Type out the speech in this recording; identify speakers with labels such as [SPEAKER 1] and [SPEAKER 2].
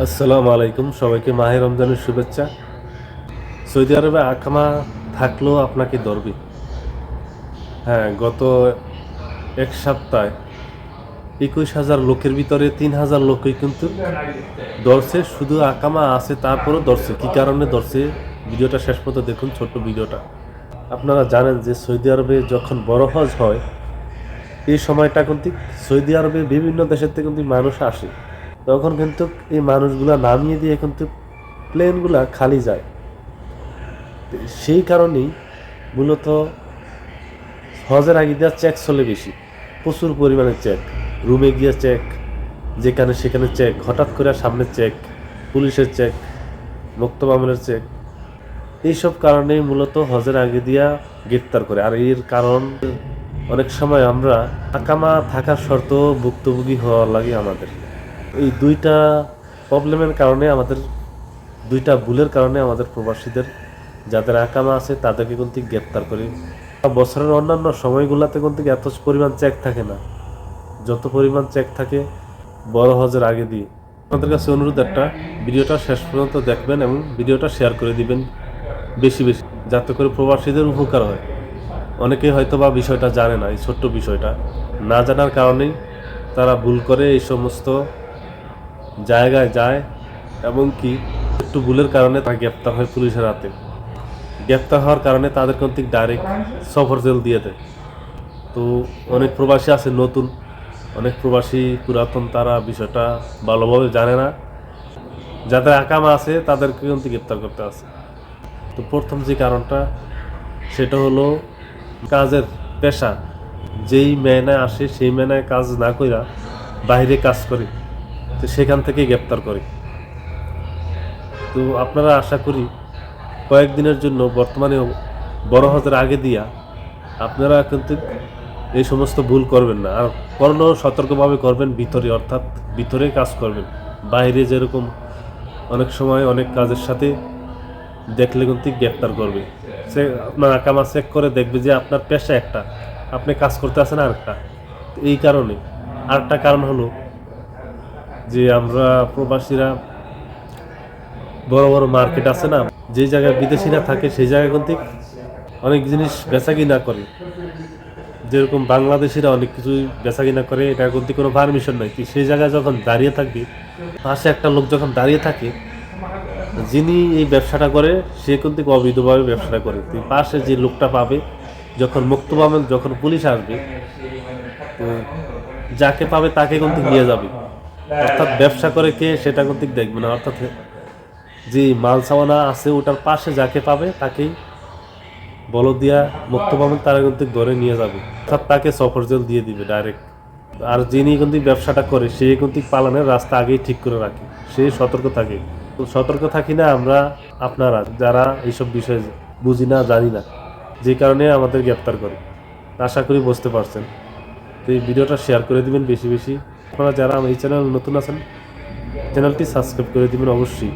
[SPEAKER 1] আসসালামু আলাইকুম, সবাইকে মাহে রমজানের শুভেচ্ছা। সৌদি আরবে আকামা থাকলেও আপনাকে ধরবে। হ্যাঁ গত এক সপ্তাহে একুশ হাজার লোকের ভিতরে তিন হাজার লোকই কিন্তু ধরছে। শুধু আকামা আছে, তারপরও ধরছে। কী কারণে ধরছে? ভিডিওটা শেষ পর্যন্ত দেখুন, ছোট্ট ভিডিওটা। আপনারা জানেন যে সৌদি আরবে যখন বড় হজ হয়, এই সময়টা কিন্তু সৌদি আরবে বিভিন্ন দেশের থেকে কিন্তু মানুষ আসে। তখন কিন্তু এই মানুষগুলা নামিয়ে দিয়ে কিন্তু প্লেনগুলা খালি যায়। সেই কারণেই মূলত হজের আগে দেওয়া চেক চলে বেশি। প্রচুর পরিমাণে চেক রুমে গিয়ে চেক যেখানে সেখানে চেক হঠাৎ করে সামনে চেক পুলিশের চেক মুক্ত মামলের চেক এইসব কারণেই মূলত হজের আগে দিয়া গ্রেপ্তার করে। আর এর কারণ, অনেক সময় আমরা আকামা থাকার শর্ত ভুক্তভোগী হওয়ার লাগে আমাদের। এই দুইটা প্রবলেমের কারণে আমাদের, দুইটা ভুলের কারণে আমাদের প্রবাসীদের, যাদের আকামা আছে তাদেরকে কিন্তু গ্রেপ্তার করি। বছরের অন্যান্য সময়গুলোতে কিন্তু এত পরিমাণ চেক থাকে না। যত পরিমাণ চেক থাকে, বড় হজের আগে দিয়ে। আপনাদের কাছে অনুরোধ একটা, ভিডিওটা শেষ পর্যন্ত দেখবেন এবং ভিডিওটা শেয়ার করে দিবেন বেশি বেশি, যাতে করে প্রবাসীদের উপকার হয়। অনেকেই হয়তো বা বিষয়টা জানে না, এই ছোট্ট বিষয়টা। না জানার কারণেই তারা ভুল করে এই সমস্ত জায়গায় যায় এবং কি একটু ভুলের কারণে তারা গ্রেপ্তার হয় পুলিশের হাতে। গ্রেপ্তার হওয়ার কারণে তাদের কিন্তু ডাইরেক্ট সফর জেল দিয়ে দেয়। তো অনেক প্রবাসী আছে নতুন, অনেক প্রবাসী পুরাতন, তারা বিষয়টা ভালোভাবে জানে না। যাদের আকামা আছে, তাদেরকে কিন্তু গ্রেপ্তার করতে আছে। তো প্রথম যে কারণটা, সেটা হলো কাজের পেশা। যেই মেয়নায় আসে, সেই মেয়নায় কাজ না কইরা বাইরে কাজ করে। তো সেখান থেকেই গ্রেপ্তার করে। তো আপনারা আশা করি কয়েকদিনের জন্য বর্তমানে বড় হজের আগে দিয়া আপনারা কিন্তু এই সমস্ত ভুল করবেন না। আর করলেও সতর্কভাবে করবেন ভিতরে, অর্থাৎ ভিতরে কাজ করবেন। বাইরে যেরকম অনেক সময় অনেক কাজের সাথে দেখলে কিন্তু গ্রেপ্তার করবে। সে আপনার আকামা চেক করে দেখবে যে আপনার পেশা একটা, আপনি কাজ করতে আছেন আরেকটা। এই কারণে। আরেকটা কারণ হলো যে আমরা প্রবাসীরা বড় বড় মার্কেট আছে না, যে জায়গায় বিদেশিরা থাকে সেই জায়গায় কিন্তু অনেক জিনিস বেচা কিনা করে। যেরকম বাংলাদেশিরা অনেক কিছুই বেচা কিনা করে, এটা কিন্তু কোনো পারমিশন নাই। তুই সেই জায়গায় যখন দাঁড়িয়ে থাকবি, পাশে একটা লোক যখন দাঁড়িয়ে থাকে, যিনি এই ব্যবসাটা করে, সে কিন্তু অবৈধভাবে ব্যবসাটা করে? তুই পাশে যে লোকটা পাবে, যখন মুক্ত পাবে যখন পুলিশ আসবে, তো যাকে পাবে তাকে কিন্তু নিয়ে যাবে? অর্থাৎ ব্যবসা করে কে সেটা কিন্তু দেখবে না। অর্থাৎ যে মাল সামানা আছে, ওটার পাশে যাকে পাবে, তাকেই বল দিয়া মুক্ত পাবেন তারা কিন্তু ধরে নিয়ে যাবে। অর্থাৎ তাকে সফর জল দিয়ে দিবে ডাইরেক্ট আর যিনি কিন্তু ব্যবসাটা করে, সে কিন্তু পালানের রাস্তা আগেই ঠিক করে রাখে। সে সতর্ক থাকে। সতর্ক থাকি না আমরা, আপনারা যারা এইসব বিষয়ে বুঝি না, জানি না, যে কারণে আমাদের গ্রেপ্তার করে। আশা করি বুঝতে পারছেন। তো এই ভিডিওটা শেয়ার করে দিবেন বেশি বেশি। আপনারা যারা আমার এই চ্যানেল নতুন আছেন চ্যানেলটি সাবস্ক্রাইব করে দেবেন অবশ্যই।